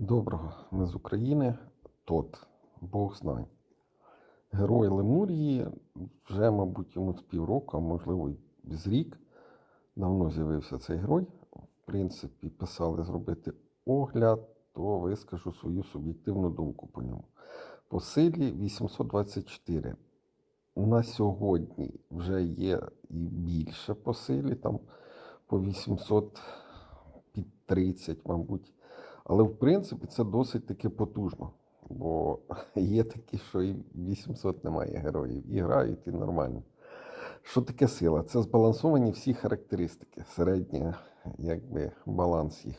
Доброго, ми з України. Тот, Бог знань. Герой Лемурії вже, мабуть, йому з півроку, а можливо, і з рік. Давно з'явився цей герой. В принципі, писали зробити огляд, то вискажу свою суб'єктивну думку по ньому. По силі 824. На сьогодні вже є і більше по силі, там по 800 під 30, мабуть. Але в принципі це досить таки потужно. Бо є такі, що і 800 немає героїв, і грають, і нормально. Що таке сила? Це збалансовані всі характеристики, середня, якби баланс їх.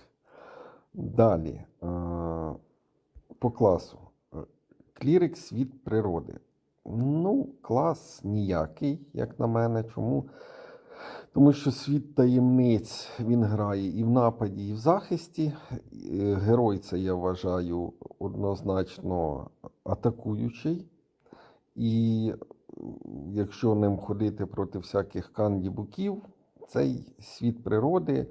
Далі, е, по класу. Е, Клірик світ природи. Ну, клас ніякий, як на мене. Чому? Тому що світ таємниць він грає і в нападі, і в захисті. Е, Герой це я вважаю однозначно атакуючий. І якщо ним ходити проти всяких кандібуків, цей світ природи,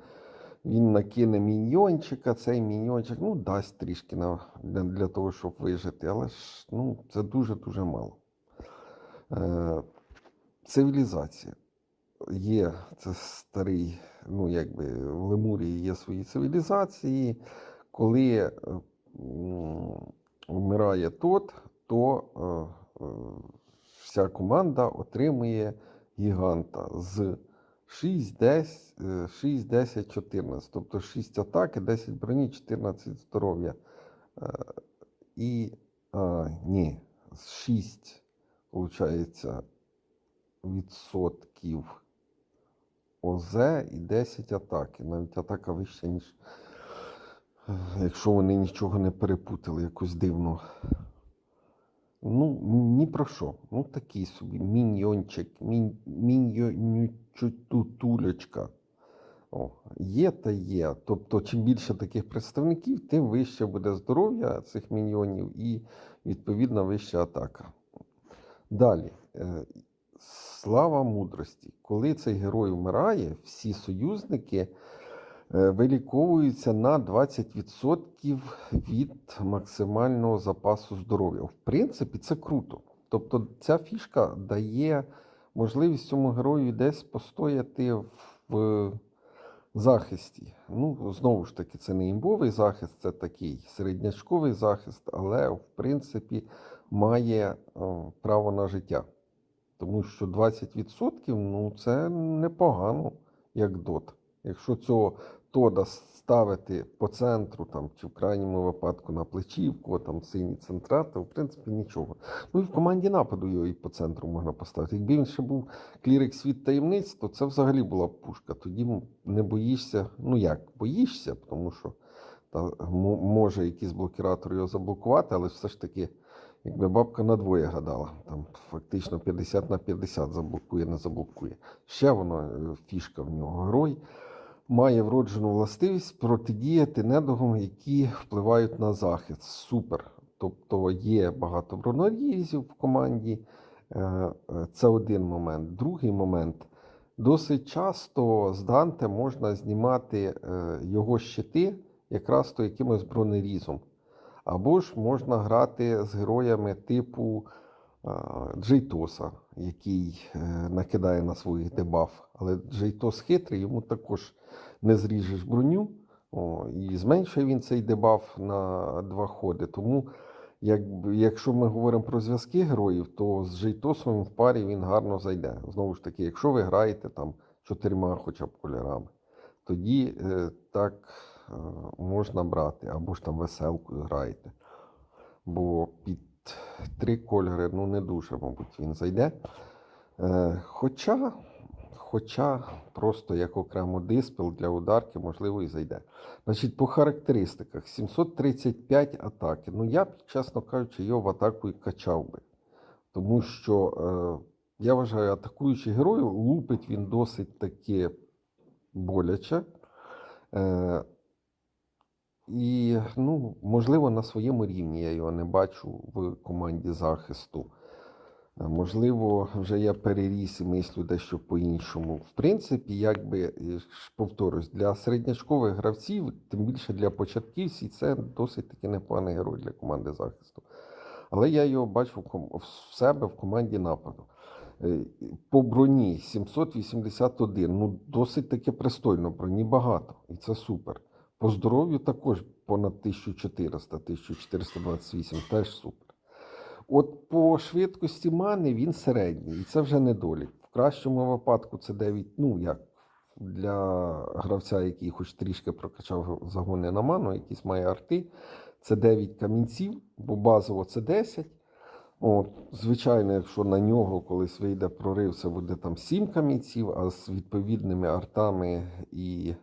він накине міньйончика, цей міньйончик ну, дасть трішки на, для, для того, щоб вижити, але ж ну, це дуже-дуже мало. Е, цивілізація є це старий, ну якби в Лемурії є свої цивілізації. Коли е, вмирає тот, то е, е, вся команда отримує гіганта з 6, 10, е, 6, 10, 14. Тобто 6 атаки, 10 броні, 14 здоров'я. І а, ні, 6, виходить, відсотків ОЗ і 10 атаки. Навіть атака вища, ніж е, якщо вони нічого не перепутали, якось дивно. Ну, ні про що. Ну, такий собі міньйончик, мін, міньйонючутулечка. О, є та є. Тобто, чим більше таких представників, тим вище буде здоров'я цих міньйонів і, відповідно, вища атака. Далі. Е, Слава мудрості. Коли цей герой вмирає, всі союзники е, виліковуються на 20% від максимального запасу здоров'я. В принципі, це круто. Тобто, ця фішка дає можливість цьому герою десь постояти в захисті. Ну, знову ж таки, це не імбовий захист, це такий середнячковий захист, але в принципі має право на життя. Тому що 20% ну, це непогано, як дот. Якщо цього тода ставити по центру, там, чи в крайньому випадку на плечівку, там сині центра, то в принципі нічого. Ну і в команді нападу його і по центру можна поставити. Якби він ще був клірик світ таємниць, то це взагалі була б пушка. Тоді не боїшся, ну як, боїшся, тому що та, може якийсь блокіратор його заблокувати, але все ж таки. Якби бабка на двоє гадала, там фактично 50 на 50 заблокує, не заблокує. Ще воно е, фішка в нього. Герой має вроджену властивість протидіяти недугам, які впливають на захист. Супер. Тобто є багато бронорізів в команді. Е, Це один момент. Другий момент. Досить часто з Данте можна знімати е, його щити якраз то якимось бронерізом. Або ж можна грати з героями типу Джейтоса, який е, накидає на своїх дебаф. Але Джейтос хитрий, йому також не зріжеш броню. О, і зменшує він цей дебаф на два ходи. Тому, як, якщо ми говоримо про зв'язки героїв, то з Джейтосом в парі він гарно зайде. Знову ж таки, якщо ви граєте там чотирма хоча б кольорами, тоді е, так можна брати, або ж там веселкою граєте. Бо під три кольори ну не дуже, мабуть, він зайде. Е, Хоча, хоча просто як окремо диспел для ударки, можливо, і зайде. Значить, по характеристиках 735 атаки. Ну, я б, чесно кажучи, його в атаку і качав би. Тому що е, я вважаю, атакуючий герой лупить він досить таки боляче. Е, і, ну, можливо, на своєму рівні я його не бачу в команді захисту. Е, Можливо, вже я переріс і мислю дещо по-іншому. В принципі, якби е, повторюсь, для середнячкових гравців, тим більше для початківців, це досить таки непоганий герой для команди захисту. Але я його бачу в себе в команді нападу. Е, По броні 781. Ну, досить таки пристойно, броні багато, і це супер. По здоров'ю також понад 1400, 1428, теж супер. От по швидкості мани він середній, і це вже недолік. В кращому випадку це 9, ну як для гравця, який хоч трішки прокачав загони на ману, якісь має арти, це 9 камінців, бо базово це 10. От, звичайно, якщо на нього колись вийде прорив, це буде там 7 камінців, а з відповідними артами і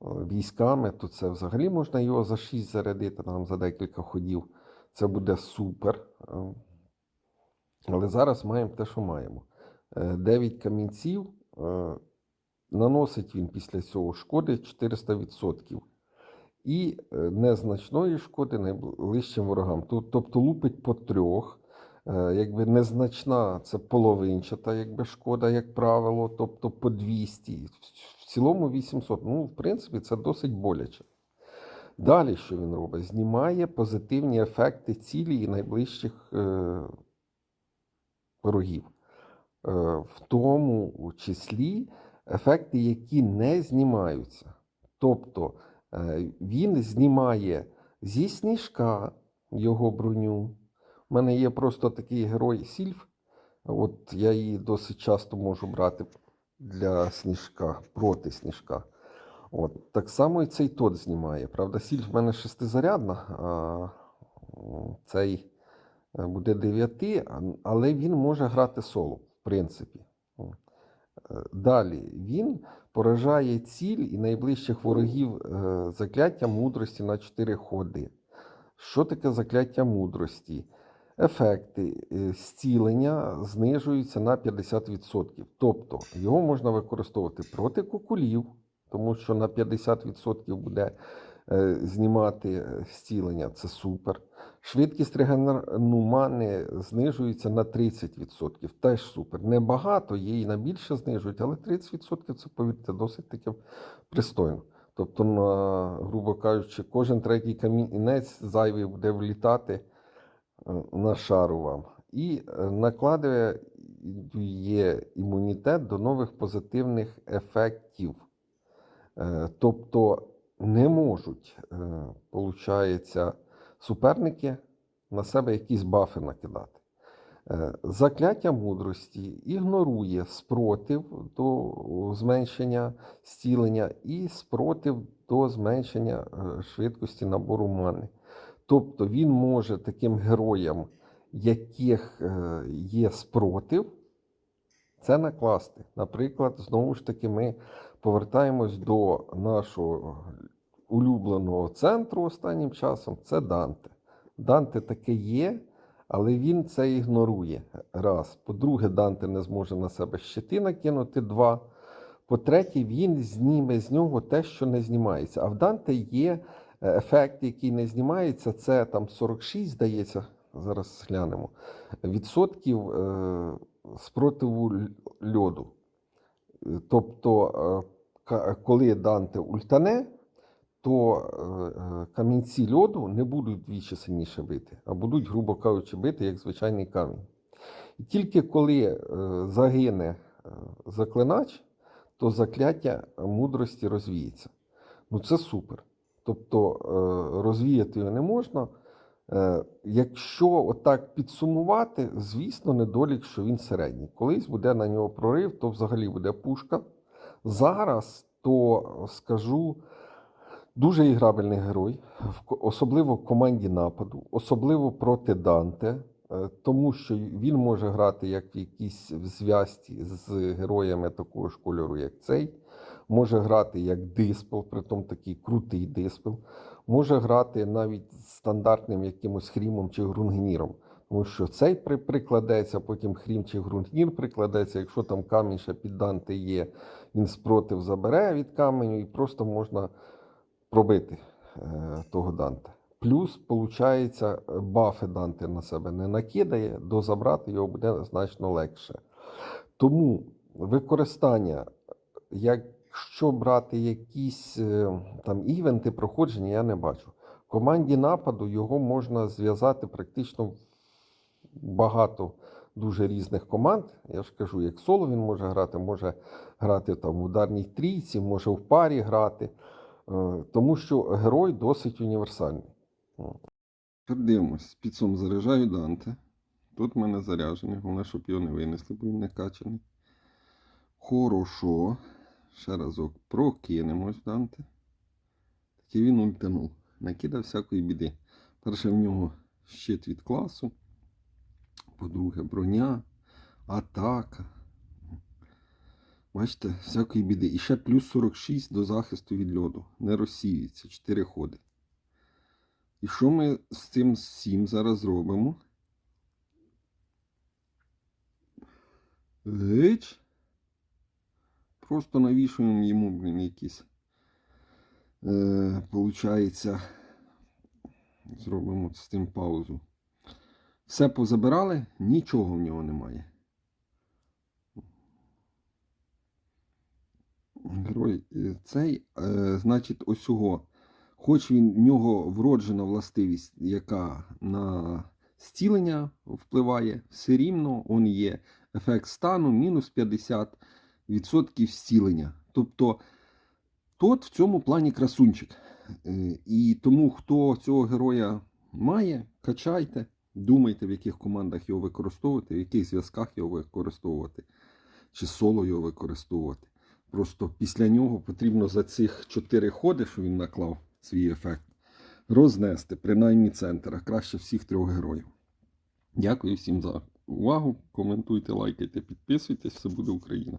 військами, то це взагалі можна його за 6 зарядити там за декілька ходів. Це буде супер. Е, Але зараз маємо те, що маємо. 9 камінців. е, Наносить він після цього шкоди 400%. І е, незначної шкоди найближчим ворогам. Тобто лупить по трьох. Е, Якби незначна це половинчата, якби шкода, як правило, тобто по 200. Цілому 800. Ну, в принципі, це досить боляче. Далі, що він робить? Знімає позитивні ефекти цілі і найближчих е. Е, в тому числі ефекти, які не знімаються. Тобто е, він знімає зі сніжка його броню. У мене є просто такий герой Сільф. От я її досить часто можу брати для сніжка, проти сніжка. От, так само і цей тот знімає. Правда, сіль в мене шестизарядна, а цей е, буде дев'яти, але він може грати соло, в принципі. Е, Далі він поражає ціль і найближчих ворогів е, закляття мудрості на 4 ходи. Що таке закляття мудрості? Ефекти е, зцілення знижуються на 50%. Тобто його можна використовувати проти кукулів, тому що на 50% буде е, знімати е, зцілення, це супер. Швидкість регенерну мани знижується на 30%. Теж супер. Небагато, її на більше знижують, але 30% це, повірте, досить таки пристойно. Тобто, грубо кажучи, кожен третій камінець зайвий буде влітати на шару вам. І е, накладує є імунітет до нових позитивних ефектів. Е, Тобто не можуть, е, получається, суперники на себе якісь бафи накидати. Закляття мудрості ігнорує спротив до зменшення зцілення і спротив до зменшення швидкості набору мани. Тобто він може таким героям, яких е, є спротив, це накласти. Наприклад, знову ж таки, ми повертаємось до нашого улюбленого центру останнім часом це Данте. Данте таке є, але він це ігнорує. Раз. По-друге, Данте не зможе на себе щити накинути. Два. По-третє, він зніме з нього те, що не знімається. А в Данте є ефект, який не знімається. Це там 46, здається. Зараз глянемо. Відсотків е, спротиву льоду. Е, Тобто, е, коли Данте ультане, то е, е, камінці льоду не будуть двічі сильніше бити, а будуть, грубо кажучи, бити як звичайний камінь. І тільки коли е, загине е, заклинач, то закляття мудрості розвіється. Ну це супер. Тобто е, розвіяти його не можна. Е, Якщо отак підсумувати, звісно, недолік, що він середній. Колись буде на нього прорив, то взагалі буде пушка. Зараз то скажу дуже іграбельний герой, особливо в команді нападу, особливо проти Данте, е, тому що він може грати як в якійсь зв'язці з героями такого ж кольору, як цей. Може грати як диспел, притом такий крутий диспел. Може грати навіть стандартним якимось хрімом чи грунгніром. Тому що цей прикладеться, потім хрім чи грунгнір прикладеться. Якщо там камінь ще під Данте є, він спротив забере від каменю і просто можна пробити е, того Данте. Плюс, виходить, бафи Данте на себе не накидає, дозабрати його буде значно легше. Тому використання, якщо брати якісь е, там івенти проходження, я не бачу. В команді нападу його можна зв'язати практично багато дуже різних команд. Я ж кажу, як соло він може грати, може грати там в ударній трійці, може в парі грати. Е, Тому що герой досить універсальний. Дивимось, підсум заряджаю Данте. Тут в мене заряджений, головне, щоб його не винесли, бо він не качаний. Хорошо. Ще разок прокинемось Данте. Таки він ультанув. Накидав всякої біди. Перше в нього щит від класу. По-друге, броня, атака. Бачите, всякої біди. І ще плюс 46 до захисту від льоду. Не розсіюється. 4 ходи. І що ми з цим всім зараз робимо? Гич. Просто навішуємо йому, блін, якісь. Е, получається, зробимо з цим паузу. Все позабирали, нічого в нього немає. Герой е, цей, е, значить, ось його. Хоч він в нього вроджена властивість, яка на зцілення впливає, все рівно он є ефект стану мінус 50% зцілення. Тобто тот в цьому плані красунчик. Е, І тому, хто цього героя має, качайте, думайте, в яких командах його використовувати, в яких зв'язках його використовувати, чи соло його використовувати. Просто після нього потрібно за цих 4 ходи, що він наклав свій ефект, рознести, принаймні центр, а краще всіх трьох героїв. Дякую всім за увагу. Коментуйте, лайкайте, підписуйтесь, все буде Україна.